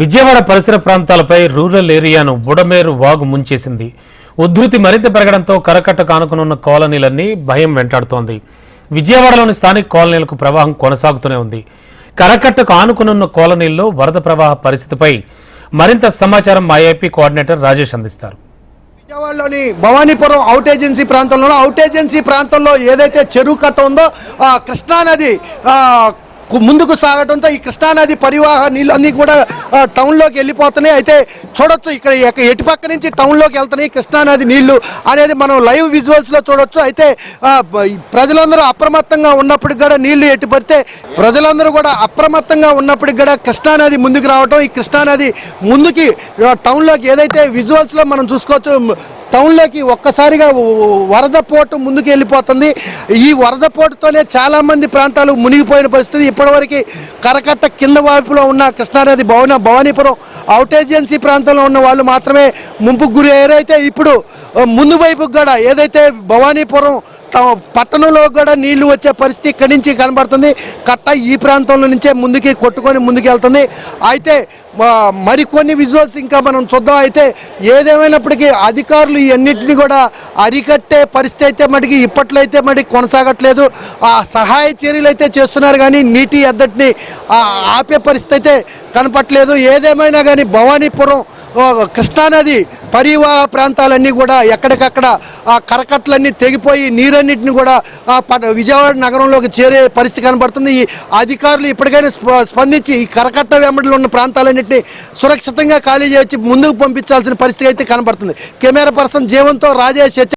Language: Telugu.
విజయవాడ పరిసర ప్రాంతాలపై రూరల్ ఏరియాను బుడమేరు వాగు ముంచేసింది. ఉధృతి మరింత పెరగడంతో కరకట్ట కానుకనున్న కాలనీలన్నీ భయం వెంటాడుతోంది. విజయవాడలోని స్థానిక కాలనీలకు ప్రవాహం కొనసాగుతూనే ఉంది. కరకట్టకు ఆనుకునున్న కాలనీల్లో వరద ప్రవాహ పరిస్థితిపై మరింత సమాచారం మా ఏపీ కోఆర్డినేటర్ రాజేష్ అందిస్తారు. విజయవాడలోని భవానీపురం అవుట్ ఏజెన్సీ ప్రాంతంలో అవుట్ ఏజెన్సీ ప్రాంతంలో ఏదైతే చెరువు కట్ట ఉందో కృష్ణానది ముందుకు సాగడంతో ఈ కృష్ణానది పరివాహ నీళ్ళన్నీ కూడా టౌన్లోకి వెళ్ళిపోతున్నాయి. అయితే చూడొచ్చు ఇక్కడ ఎక- ఎటు పక్క నుంచి టౌన్లోకి వెళ్తున్నాయి కృష్ణానది నీళ్ళు అనేది మనం లైవ్ విజువల్స్లో చూడొచ్చు. అయితే ప్రజలందరూ అప్రమత్తంగా ఉన్నప్పటికి కూడా నీళ్ళు ఎటు పడితే ప్రజలందరూ కూడా అప్రమత్తంగా ఉన్నప్పటికి కూడా కృష్ణానది ముందుకు రావటం ఈ కృష్ణానది ముందుకి టౌన్లోకి ఏదైతే విజువల్స్లో మనం చూసుకోవచ్చు టౌన్లోకి ఒక్కసారిగా వరద పోటు ముందుకు వెళ్ళిపోతుంది. ఈ వరద పోటుతోనే చాలామంది ప్రాంతాలు మునిగిపోయిన పరిస్థితి. ఇప్పటివరకు కరకట్ట కింద వైపులో ఉన్న కృష్ణానది భవన భవానీపురం అవుట్ ఏజెన్సీ ప్రాంతంలో ఉన్న వాళ్ళు మాత్రమే ముంపుకు గురి అయ్యారు ఇప్పుడు ముందు వైపుకు కూడా ఏదైతే భవానీపురం పట్టణంలో కూడా నీళ్ళు వచ్చే పరిస్థితి ఇక్కడి నుంచి కనబడుతుంది. కట్ట ఈ ప్రాంతంలో నుంచే ముందుకి కొట్టుకొని ముందుకు వెళ్తుంది. అయితే మరికొన్ని విజువల్స్ ఇంకా మనం చూద్దాం. అయితే ఏదేమైనప్పటికీ అధికారులు ఇవన్నింటినీ కూడా అరికట్టే పరిస్థితి అయితే మటుకి ఇప్పట్లో అయితే మటుకి కొనసాగట్లేదు. ఆ సహాయ చర్యలు అయితే చేస్తున్నారు కానీ నీటి ఎద్దటిని ఆపే పరిస్థితి అయితే కనపట్లేదు. ఏదేమైనా కానీ భవానీపురం కృష్ణానది పరివాహ ప్రాంతాలన్నీ కూడా ఎక్కడికక్కడ ఆ కరకట్లన్నీ తెగిపోయి నీరన్నింటిని కూడా ఆ పట- విజయవాడ నగరంలోకి చేరే పరిస్థితి కనబడుతుంది. ఈ అధికారులు ఇప్పటికైనా స్ప- స్పందించి ఈ కరకట్ట వెంబడిలో ఉన్న ప్రాంతాలన్నింటినీ సురక్షితంగా ఖాళీ చేసి ముందుకు పంపించాల్సిన పరిస్థితి అయితే కనబడుతుంది. Camera person జీవంతో Rajesh